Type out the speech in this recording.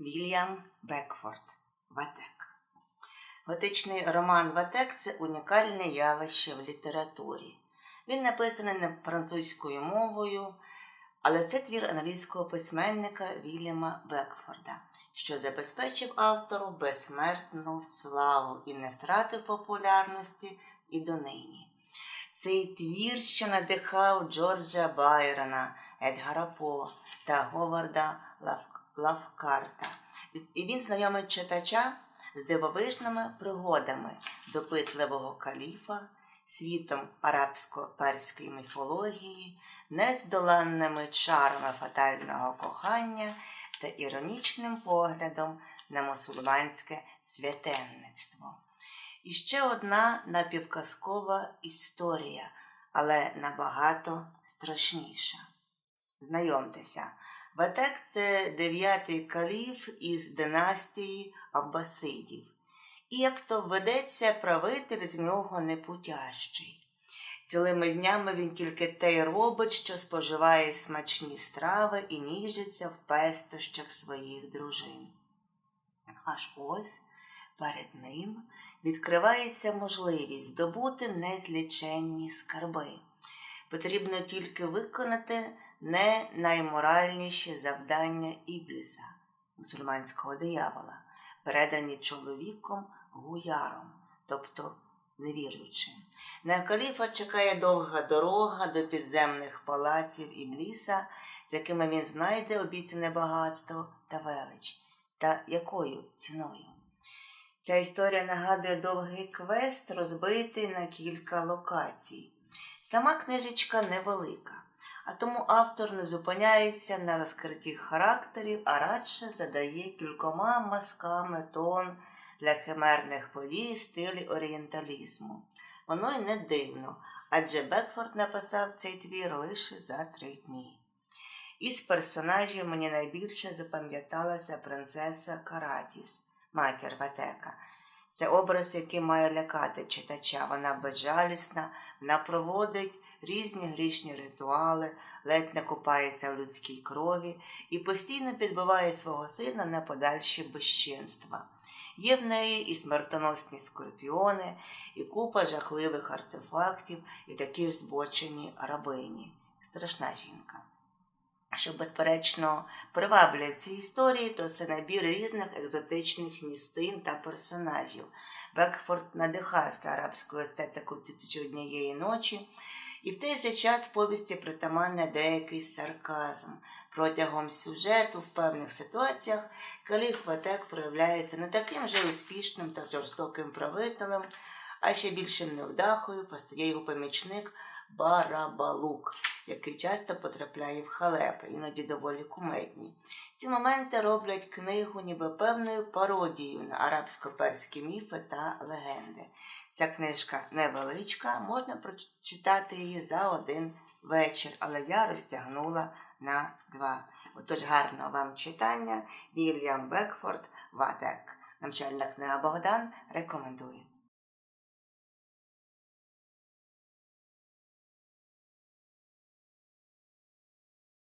Вільям Бекфорд Ватек. Готичний роман Ватек це унікальне явище в літературі. Він написаний не французькою мовою, але це твір англійського письменника Вільяма Бекфорда, що забезпечив автору безсмертну славу і не втратив популярності і донині. Цей твір, що надихав Джорджа Байрона, Едгара По та Говарда Лав- Лавкарта. І він знайомить читача з дивовижними пригодами допитливого каліфа, світом арабсько-перської міфології, нездоланними чарами фатального кохання та іронічним поглядом на мусульманське святенництво. І ще одна напівказкова історія, але набагато страшніша. Знайомтеся, Ватек це дев'ятий каліф із династії Аббасидів. І як то ведеться, правитель з нього непутящий. Цілими днями він тільки те й робить, що споживає смачні страви і ніжиться в пестощах своїх дружин. Аж ось перед ним відкривається можливість здобути незліченні скарби. Потрібно тільки виконати не найморальніші завдання Ібліса, мусульманського диявола, передані чоловіком гуяром, тобто невіруючим. На каліфа чекає довга дорога до підземних палаців Ібліса, з якими він знайде обіцяне багатство та велич, та якою ціною. Ця історія нагадує довгий квест, розбитий на кілька локацій. Сама книжечка невелика, а тому автор не зупиняється на розкритті характерів, а радше задає кількома мазками тон для химерних подій стилі орієнталізму. Воно й не дивно, адже Бекфорд написав цей твір лише за три дні. Із персонажів мені найбільше запам'яталася принцеса Каратіс, матір Ватека. Це образ, який має лякати читача. Вона безжалісна, вона проводить різні грішні ритуали, ледь не купається в людській крові і постійно підбиває свого сина на подальші безчинства. Є в неї і смертоносні скорпіони, і купа жахливих артефактів, і такі ж збочені рабині. Страшна жінка. Що, безперечно, приваблює в цій історії, то це набір різних екзотичних містин та персонажів. Бекфорд надихався арабською естетикою «Тисячі однієї ночі, і в той же час повісті притаманне деякий сарказм. Протягом сюжету в певних ситуаціях каліф Ватек проявляється не таким же успішним та жорстоким правителем, а ще більшим невдахою постає його помічник Барабалук, який часто потрапляє в халепи, іноді доволі кумедні. Ці моменти роблять книгу ніби певною пародією на арабсько-перські міфи та легенди. Ця книжка невеличка, можна прочитати її за один вечір, але я розтягнула на два. Отож, гарного вам читання. Вільям Бекфорд Ватек. Навчальна книга Богдан рекомендує.